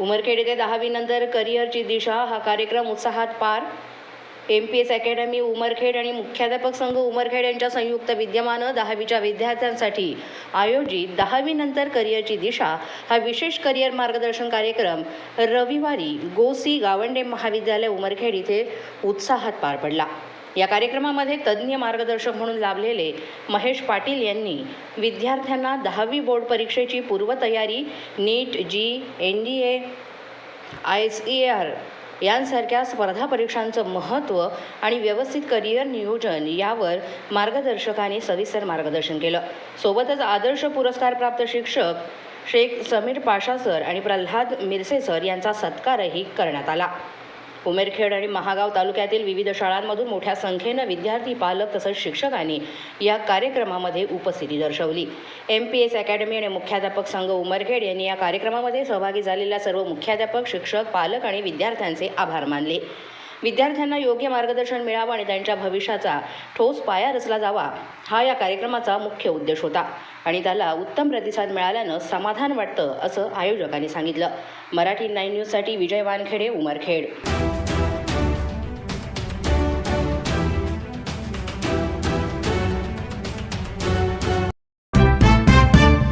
उमरखेड येथे दहावीनंतर करिअरची दिशा हा कार्यक्रम उत्साहात पार. M P S academy Umarkhed आणि मुख्याध्यापक संघ उमरखेड यांच्या संयुक्त विद्यमानं दहावीच्या विद्यार्थ्यांसाठी आयोजित दहावीनंतर करिअरची दिशा हा विशेष करिअर मार्गदर्शन कार्यक्रम रविवारी गोसी गावंडे महाविद्यालय उमरखेड इथे उत्साहात पार पडला. या कार्यक्रमामध्ये तज्ज्ञ मार्गदर्शक म्हणून लाभलेले महेश पाटील यांनी विद्यार्थ्यांना दहावी बोर्ड परीक्षेची पूर्वतयारी NEET G N D A I S E R यांसारख्या स्पर्धा परीक्षांचं महत्त्व आणि व्यवस्थित करिअर नियोजन यावर मार्गदर्शकांनी सविस्तर मार्गदर्शन केलं. सोबतच आदर्श पुरस्कारप्राप्त शिक्षक शेख समीर पाशा सर आणि प्रल्हाद मिरसे सर यांचा सत्कारही करण्यात आला. उमेरखेड आणि महागाव तालुक्यातील विविध शाळांमधून मोठ्या संख्येनं विद्यार्थी पालक तसंच शिक्षकांनी या कार्यक्रमामध्ये उपस्थिती दर्शवली. एम पी एस अकॅडमी आणि मुख्याध्यापक संघ उमरखेड यांनी या कार्यक्रमामध्ये सहभागी झालेल्या सर्व मुख्याध्यापक शिक्षक पालक आणि विद्यार्थ्यांचे आभार मानले. विद्यार्थ्यांना योग्य मार्गदर्शन मिळावं आणि त्यांच्या भविष्याचा ठोस पाया रचला जावा हा या कार्यक्रमाचा मुख्य उद्देश होता. आणि त्याला उत्तम प्रतिसाद मिळाल्यानं समाधान वाटतं असं आयोजकांनी सांगितलं. मराठी नाईन न्यूजसाठी विजय वानखेडे उमरखेड.